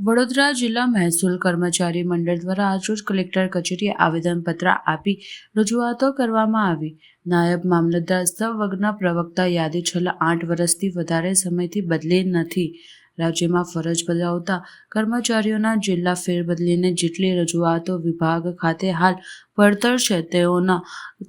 વડોદરા જિલ્લા મહેસૂલ કર્મચારી મંડળ દ્વારા આજરોજ કલેક્ટર કચેરીએ આવેદનપત્ર આપી રજૂઆતો કરવામાં આવી. નાયબ મામલતદાર સવગના પ્રવક્તા યાદી છેલ્લા આઠ વર્ષથી વધારે સમયથી બદલી નથી. રાજ્યમાં ફરજ બજાવતા કર્મચારીઓના જિલ્લા ફેરબદલીને જેટલી રજૂઆતો વિભાગ ખાતે હાલ પડતર છે તેઓના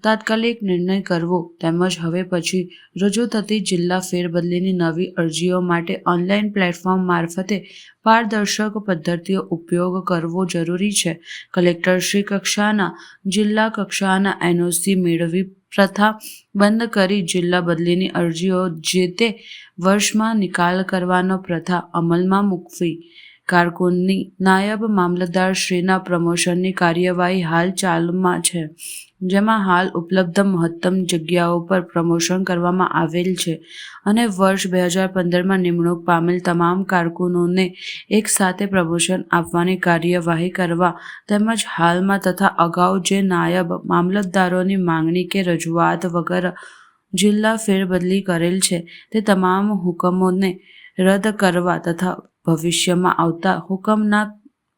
તાત્કાલિક નિર્ણય કરવો તેમજ હવે પછી રજૂ થતી જિલ્લા ફેરબદલીની નવી અરજીઓ માટે ઓનલાઈન પ્લેટફોર્મ મારફતે પારદર્શક પદ્ધતિઓ ઉપયોગ કરવો જરૂરી છે. કલેક્ટરશ્રી કક્ષાના, જિલ્લા કક્ષાના એનઓસી મેળવી પ્રથા બંધ કરી જિલ્લા બદલીની અરજીઓ જે તે વર્ષમાં નિકાલ કરવાનો પ્રથા અમલમાં મૂકવી. કારકુનની નાયબ મામલતદાર શ્રીના પ્રમોશનની કાર્યવાહી હાલ ચાલમાં છે, જેમાં હાલ ઉપલબ્ધ મહત્તમ જગ્યાઓ પર પ્રમોશન કરવામાં આવેલ છે અને વર્ષ બે હજાર પંદરમાં નિમણૂક પામેલ તમામ કારકુનોને એક સાથે પ્રમોશન આપવાની કાર્યવાહી કરવા તેમજ હાલમાં તથા અગાઉ જે નાયબ મામલતદારોની માંગણી કે રજૂઆત વગર જિલ્લા ફેરબદલી કરેલ છે, તે તમામ હુકમોને રદ કરવા તથા ભવિષ્યમાં આવતા હુકમ ના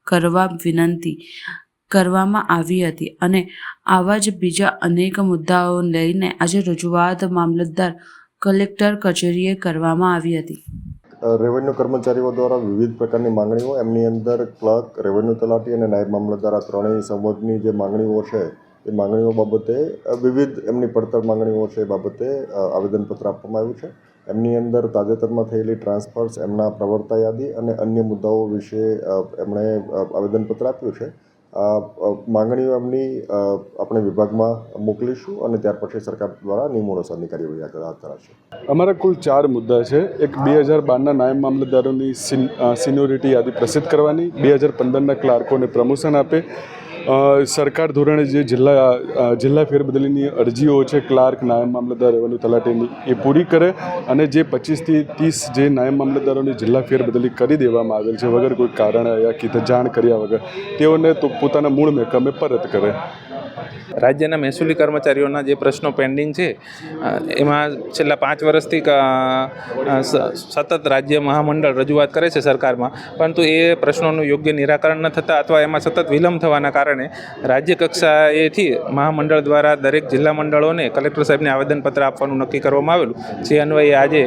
કરવા વિનંતી કરવામાં આવી હતી અને આવા જ બીજા અનેક મુદ્દાઓ લઈને આજે રજૂઆત મામલતદાર કલેક્ટર કચેરીએ કરવામાં આવી હતી. રેવન્યુ કર્મચારીઓ દ્વારા વિવિધ પ્રકારની માંગણીઓ, એમની અંદર ક્લર્ક, રેવન્યુ તલાટી અને નાયબ મામલતદાર આ ત્રણેય સંવર્ગની જે માંગણીઓ છે, એ માંગણીઓ બાબતે વિવિધ એમની પડતર માંગણીઓ છે એ બાબતે આવેદનપત્ર આપવામાં આવ્યું છે. એમની અંદર તાજેતરમાં થયેલી ટ્રાન્સફર્સ, એમના પ્રવર્તા યાદી અને અન્ય મુદ્દાઓ વિશે એમણે આવેદનપત્ર આપ્યું છે. માંગણીઓ એમની આપણે વિભાગમાં મોકલીશું અને ત્યાર પછી સરકાર દ્વારા નિયમો અનુસારની કાર્યવાહી હાથ ધરાશે. અમારા કુલ ચાર મુદ્દા છે. એક બે હજાર બારના નાયબ મામલતદારોની સિન્યોરિટી યાદી પ્રસિદ્ધ કરવાની, બે હજાર પંદરના ક્લાર્કોને પ્રમોશન આપે સરકાર ધોરણે જે જિલ્લા જિલ્લા ફેરબદલીની અરજીઓ છે, ક્લાર્ક, નાયબ મામલતદાર રેવન્યુ તલાટીની, એ પૂરી કરે અને જે પચીસથી ત્રીસ જે નાયબ મામલતદારોની જિલ્લા ફેરબદલી કરી દેવામાં આવેલ છે, વગર કોઈ કારણ યા કીધે જાણ કર્યા વગર, તેઓને તો પોતાના મૂળ મેકમે પરત કરે. રાજ્યના મહેસૂલી કર્મચારીઓના જે પ્રશ્નો પેન્ડિંગ છે એમાં છેલ્લા પાંચ વર્ષથી સતત રાજ્ય મહામંડળ રજૂઆત કરે છે સરકારમાં, પરંતુ એ પ્રશ્નોનું યોગ્ય નિરાકરણ ન થતાં અથવા એમાં સતત વિલંબ થવાના કારણે રાજ્ય કક્ષાએથી મહામંડળ દ્વારા દરેક જિલ્લા મંડળોને કલેક્ટર સાહેબને આવેદનપત્ર આપવાનું નક્કી કરવામાં આવેલું. જે અન્વયે આજે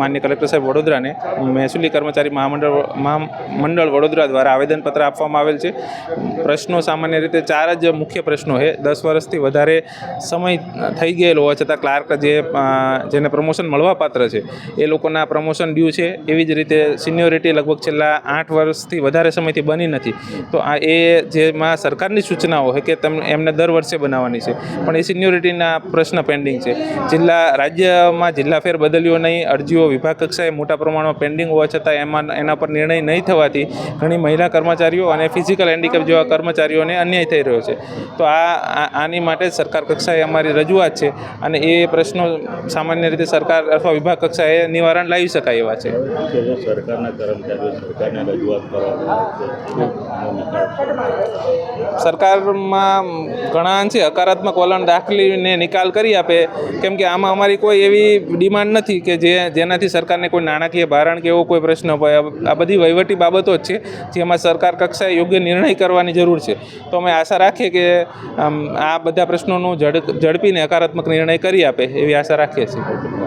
માન્ય કલેક્ટર સાહેબ વડોદરાને મહેસૂલી કર્મચારી મહામંડળ મહામંડળ વડોદરા દ્વારા આવેદનપત્ર આપવામાં આવેલ છે. પ્રશ્નો સામાન્ય રીતે ચાર જ મુખ્ય પ્રશ્નો છે. દસ વર્ષથી વધારે સમય થઈ ગયેલો હોવા છતાં ક્લાર્ક જે જેને પ્રમોશન મળવાપાત્ર છે, એ લોકોના પ્રમોશન ડ્યુ છે. એવી જ રીતે સિનિયોરિટી લગભગ છેલ્લા આઠ વર્ષથી વધારે સમયથી બની નથી. તો આ એ જેમાં સરકારની સૂચનાઓ છે કે તમને, એમને દર વર્ષે બનાવવાની છે. પણ એ સિનિયોરિટીના પ્રશ્ન પેન્ડિંગ છે. જિલ્લા, રાજ્યમાં જિલ્લા ફેર બદલ્યો નહીં. અરજીઓ વિભાગ કક્ષાએ મોટા પ્રમાણમાં પેન્ડિંગ હોવા છતાં એમાં, એના પર નિર્ણય નહીં થવાથી ઘણી મહિલા કર્મચારીઓ અને ફિઝિકલ હેન્ડિકેપ જેવા કર્મચારીઓને અન્યાય થઈ રહ્યો છે. તો આ આની માટે સરકાર કક્ષાએ અમારી રજૂઆત છે અને એ પ્રશ્નો સામાન્ય રીતે સરકાર અથવા વિભાગ કક્ષાએ નિવારણ લાવી શકાય એવા છે. સરકારમાં ઘણા અંશે હકારાત્મક વલણ દાખલીને નિકાલ કરી આપે. કેમ કે આમાં અમારી કોઈ એવી ડિમાન્ડ નથી કે જે, જેનાથી સરકારને કોઈ નાણાકીય ભારણ કે એવો કોઈ પ્રશ્ન હોય. આ બધી વહીવટી બાબતો જ છે, જેમાં સરકાર કક્ષાએ યોગ્ય નિર્ણય કરવાની જરૂર છે. તો અમે આશા રાખીએ કે આ બધા પ્રશ્નોનું ઝડપીને હકારાત્મક નિર્ણય કરી આપે એવી આશા રાખીએ છીએ.